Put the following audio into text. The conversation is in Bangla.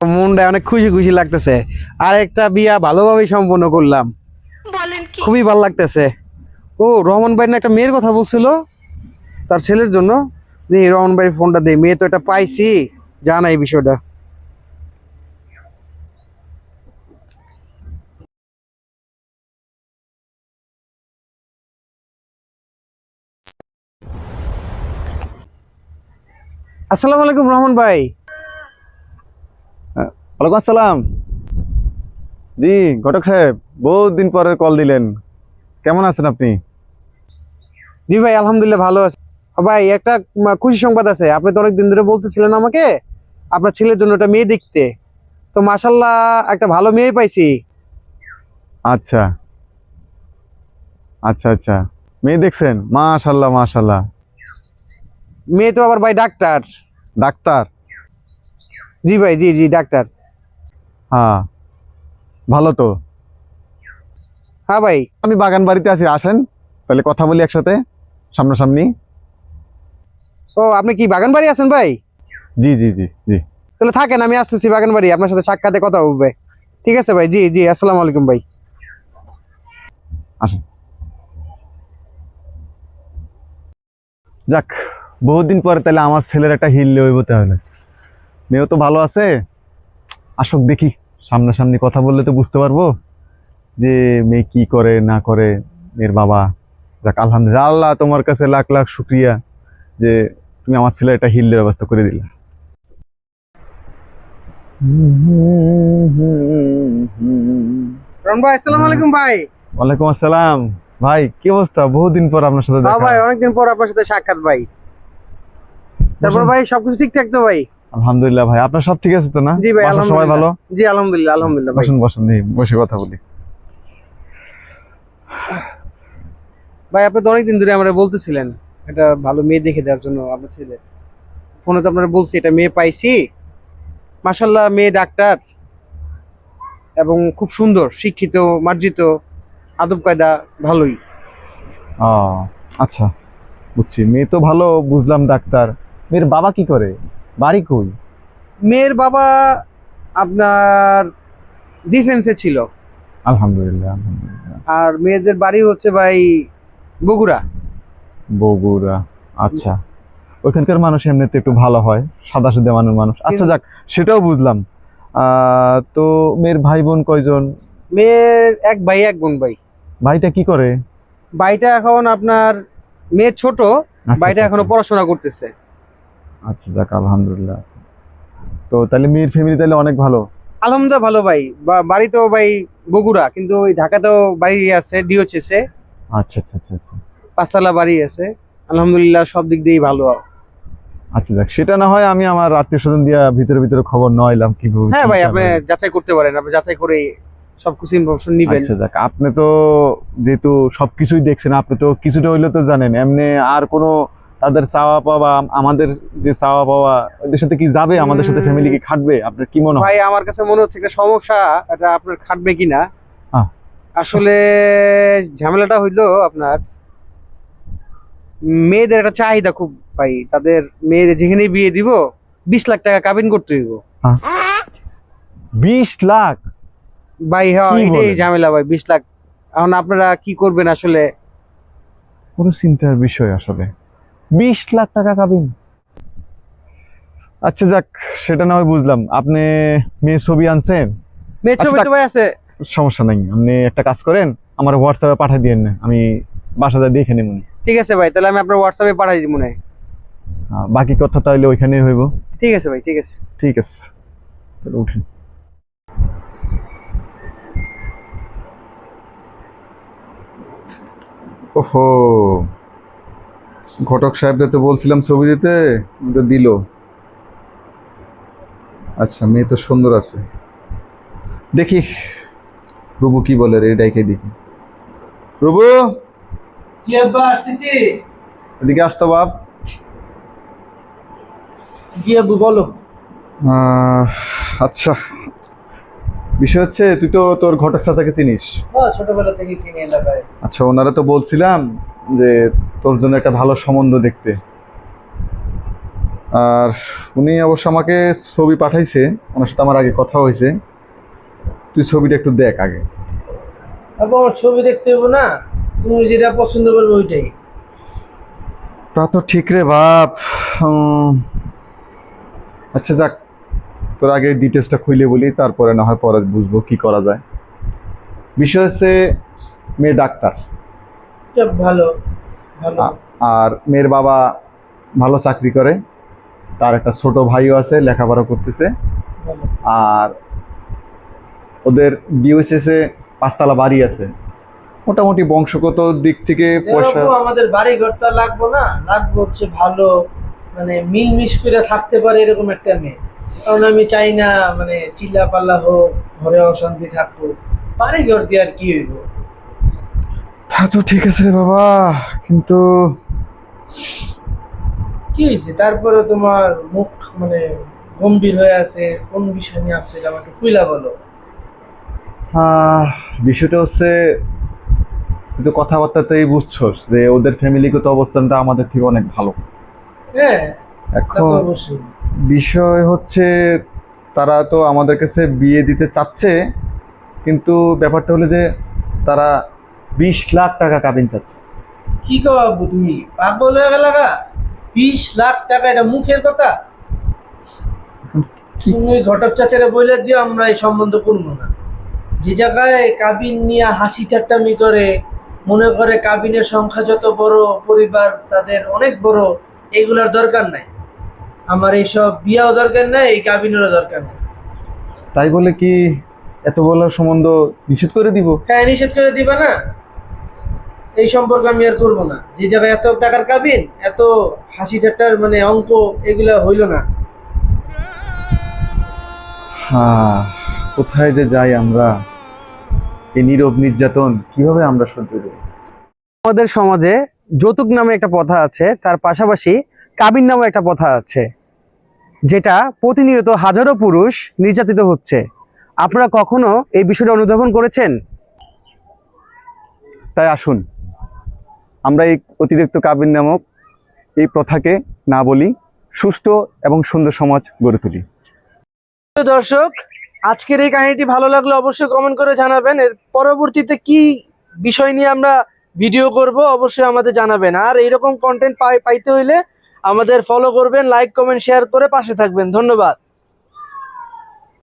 মনটা অনেক খুশি খুশি লাগতেছে। আর একটা বিয়া ভালোভাবে সম্পন্ন করলাম। খুবই ভালো লাগতেছে। ও রহমান ভাই না একটা মেয়ের কথা বলছিল তার ছেলের জন্য। দেখি রহমান ভাই ফোনটা দে মেয়ে তো এটা পাইছি। জানা এই বিষয়টা। আসসালামু আলাইকুম রহমান ভাই। ওয়ালাইকুম আসসালাম। জি ঘটক সাহেব বহুত দিন পরে কল দিলেন। কেমন আছেন আপনি? জি ভাই আলহামদুলিল্লাহ ভালো আছে। ভাই একটা খুশি সংবাদ আছে। আপনি তো অনেকদিন ধরে বলতেছিলেন আমাকে আপনার ছেলের জন্য একটা মেয়ে দেখতে। তো মাশাল্লাহ একটা ভালো মেয়ে পাইছি। আচ্ছা। আচ্ছা আচ্ছা। মেয়ে দেখছেন? মাশাল্লাহ মাশাল্লাহ মেয়ে তো আবার ভাই ডাক্তার। ডাক্তার? জি ভাই জি জি ডাক্তার। হ্যাঁ। ভালো তো। হ্যাঁ ভাই আমি বাগান বাড়িতে আছি আসেন। তাহলে কথা বলি একসাথে সামনাসামনি। ও আপনি কি বাগান বাড়ি আছেন ভাই? জি জি জি জি। তাহলে থাকেন আমি আসতেছি বাগান বাড়ি আপনার সাথে সাক্ষাতে কথা হবে। ঠিক আছে ভাই জি জি আসসালামু আলাইকুম ভাই। আসেন। যাক বহুদিন পরে তাহলে আমার ছেলের একটা হিল হইব তাহলে। মেয়েও তো ভালো আছে। আসুক দেখি সামনাসামনি কথা বললে তো বুঝতে পারব যে মেয়ে কি করে না করে মেয়ের বাবা। যাক আলহামদুলিল্লাহ আল্লাহ তোমার কাছে লাখ লাখ শুক্রিয়া যে তুমি আমার ছেলে একটা হিলের ব্যবস্থা করে দিলা। রন ভাই আসসালামু আলাইকুম ভাই। ওয়ালাইকুম আসসালাম। ভাই কি অবস্থা? বহুদিন পর আপনার সাথে হ্যাঁ দেখা। ভাই অনেকদিন পর আপনার সাথে সাক্ষাৎ ভাই। তারপর ভাই সবকিছু ঠিকঠাক তো ভাই? আলহামদুলিল্লাহ ভাই। আপনার সব ঠিক আছে তো না? জি ভাই সবাই ভালো? জি আলহামদুলিল্লাহ আলহামদুলিল্লাহ বসুন বসুন বসে কথা বলি। ভাই আপনি তো অনেকদিন ধরে আমরা বলতেছিলেন একটা ভালো মেয়ে দেখে দেওয়ার জন্য আপনার ছেলে ফোনে তো আপনারা বলছি এটা মেয়ে পাইছি। মাসাল্লাহ মেয়ে ডাক্তার এবং খুব সুন্দর শিক্ষিত মার্জিত আদব কায়দা ভালোই। আচ্ছা বুঝছি। মেয়ে তো ভালো বুঝলাম ডাক্তার। মেয়ের বাবা কি করে? বাড়ি কই? মেয়ের বাবা আপনার ডিফেন্সে ছিল। আলহামদুলিল্লাহ আলহামদুলিল্লাহ। আর মেয়েদের বাড়ি হচ্ছে ভাই বগুড়া। বগুড়া আচ্ছা। ওইখানকার মানুষ এমনিতে একটু ভালো হয় সাদা সাদা মানুষ। মানুষ আচ্ছা যাক সেটাও বুঝলাম। তো মেয়ের ভাই বোন কয়জন? মেয়ের এক ভাই এক বোন ভাই। ভাইটা কি করে? ভাইটা এখন আপনার মেয়ে ছোট আচ্ছা, ভাইটা আচ্ছা, এখনও পড়াশোনা করতেছে। আচ্ছা যাক আলহামদুলিল্লাহ। তো তাহলে মেয়ের ফ্যামিলি তাহলে অনেক ভালো? আলহামদুলিল্লাহ ভালো ভাই। বাড়ি তো ভাই বগুড়া কিন্তু ওই ঢাকাতেও বাড়ি আছে ডিওচেসে আচ্ছা আচ্ছা আচ্ছা আচ্ছা। পাঁচতলা বাড়ি আছে। আলহামদুলিল্লাহ সব দিক দিয়েই ভালো। আচ্ছা যাক সেটা না হয় আমি আমার আত্মীয় স্বজন দিয়া ভিতরে ভিতরে খবর নইলাম কি হ্যাঁ ভাই আপনি যাচাই করতে পারেন আপনি যাচাই করে সবকিছু ইনফরমেশন নিবেন। আচ্ছা যাক আপনি তো যেহেতু সবকিছুই দেখছেন আপনি তো কিছুটা হইলে তো জানেন এমনি আর কোনো তাদের চাওয়া পাওয়া আমাদের যে চাওয়া পাওয়া ওদের সাথে কি যাবে? আমাদের সাথে ফ্যামিলি কি খাটবে? আপনার কি মনে হয়? ভাই আমার কাছে মনে হচ্ছে একটা সমস্যা এটা আপনার খাটবে কিনা? আহ। আসলে ঝামেলাটা হইল আপনার মেয়েদের একটা চাহিদা খুব ভাই। তাদের মেয়েদের যেখানে বিয়ে দিব বিশ লাখ টাকা কাবিন করতে হইব। বিশ লাখ? ভাই হ্যাঁ এটাই ঝামেলা ভাই বিশ লাখ। এখন আপনারা কি করবেন আসলে? কোনো চিন্তার বিষয় আসলে। বিশ লাখ টাকা কাবিন আচ্ছা যাক সেটা না হয় বুঝলাম। আপনি মেয়ে ছবি আনছেন? মেয়ে ছবি আচ্ছা, আছে। সমস্যা নাই। আপনি একটা কাজ করেন আমার হোয়াটসঅ্যাপে পাঠিয়ে দিয়েন না। আমি বাসাতে দেখে নেব। ঠিক আছে ভাই তাহলে আমি আপনার হোয়াটসঅ্যাপে দিব মনে হয় বাকি কথা তাহলে ওইখানেই হইব। ঠিক আছে ভাই ঠিক আছে। ঠিক আছে। তাহলে উঠেন। ওহো। ঘটক সাহেবকে তো বলছিলাম ছবি দিতে তো দিল। আচ্ছা মেয়ে তো সুন্দর আছে। দেখি রুবু কি বলে রে ডাইকে দেখি। রুবু? কি আব্বা আসতেছি? এদিকে আসতো বাপ। কি আব্বু বলো। আচ্ছা। বিষয় হচ্ছে তুই তো তোর ঘটক চাচাকে চিনিস। ছোটবেলা থেকে চিনি এলাকায়। আচ্ছা ওনারা তো বলছিলাম যে তোর জন্য একটা ভালো সম্বন্ধ দেখতে। আর উনি অবশ্য আমাকে ছবি পাঠাইছে ওনার সাথে আমার আগে কথা হয়েছে। তুই ছবিটা একটু দেখ আগে। আমার ছবি দেখতে হব না তুমি যেটা পছন্দ করবে ওইটাই। তা তো ঠিক রে বাপ আচ্ছা যাক তোর আগে ডিটেলসটা খুলে বলি তারপরে না হয় পরে বুঝব কি করা যায়। বিষয় হচ্ছে মেয়ে ডাক্তার। ভালো আর মেয়ের বাবা ভালো চাকরি করে তার একটা ছোট ভাইও আছে লেখাপড়া করতেছে। আর ওদের ডিওএসএসে পাঁচতলা বাড়ি আছে। মোটামুটি বংশগত দিক থেকে পয়সা আমাদের বাড়ি ঘরটা লাগবো না। লাগবো হচ্ছে ভালো মানে মিলমিশ করে থাকতে পারে এরকম একটা মেয়ে। কারণ আমি চাই না মানে চিল্লা পাল্লা হোক ঘরে অশান্তি থাকব বাড়ি ঘর দিয়ে আর কি হইব? তা তো ঠিক আছে রে বাবা কিন্তু কি হয়েছে? তারপরে তোমার মুখ মানে গম্ভীর হয়ে আছে কোন বিষয় নিয়ে আমাকে একটু খুইলা বলো। বিষয়টা হচ্ছে তুই তো কথাবার্তাতেই বুঝছস যে ওদের ফ্যামিলিগত অবস্থানটা আমাদের থেকে অনেক ভালো। হ্যাঁ এখন বিষয় হচ্ছে তারা তো আমাদের কাছে বিয়ে দিতে চাচ্ছে কিন্তু ব্যাপারটা হলো যে তারা বিশ লাখ টাকা কাবিন চাচ্ছে। কি কো তুমি? পাগল হয়ে গেল বিশ লাখ টাকা এটা মুখের কথা? তুমি ঘটক চাচারে বলে দিও আমরা এই সম্বন্ধ করব না। যে জায়গায় কাবিন নিয়ে হাসি ঠাট্টামি করে মনে করে কাবিনের সংখ্যা যত বড় পরিবার তাদের অনেক বড় এগুলোর দরকার নাই। আমার এইসব বিয়াও দরকার নাই এই কাবিনেরও দরকার নেই। তাই বলে কি এত বড় সম্বন্ধ নিষেধ করে দিব? হ্যাঁ নিষেধ করে দিবা না? এই সম্পর্ক আমি আর করব না। যে জায়গায় এত টাকার কাবিন এত হাসি ঠাট্টার মানে অঙ্ক এগুলা হইল না। হ্যাঁ কোথায় যে যাই আমরা? এই নীরব নির্যাতন কীভাবে আমরা সহ্য করি? আমাদের সমাজে যৌতুক নামে একটা প্রথা আছে তার পাশাপাশি কাবিন নামে একটা প্রথা আছে যেটা প্রতিনিয়ত হাজারো পুরুষ নির্যাতিত হচ্ছে। আপনারা কখনো এই বিষয়টা অনুধাবন করেছেন? তাই আসুন। আমরা এই অতিরিক্ত কাবিন নামক এই প্রথাকে না বলি সুষ্ঠু এবং সুন্দর সমাজ গড়ে তুলি। দর্শক, আজকের এই কাহিনীটি ভালো লাগলে অবশ্যই কমেন্ট করে জানাবেন। এর পরবর্তীতে কি বিষয় নিয়ে আমরা ভিডিও করব অবশ্যই আমাদের জানাবেন। আর এইরকম কন্টেন্ট পাইতে হইলে আমাদের ফলো করবেন লাইক কমেন্ট শেয়ার করে পাশে থাকবেন। ধন্যবাদ।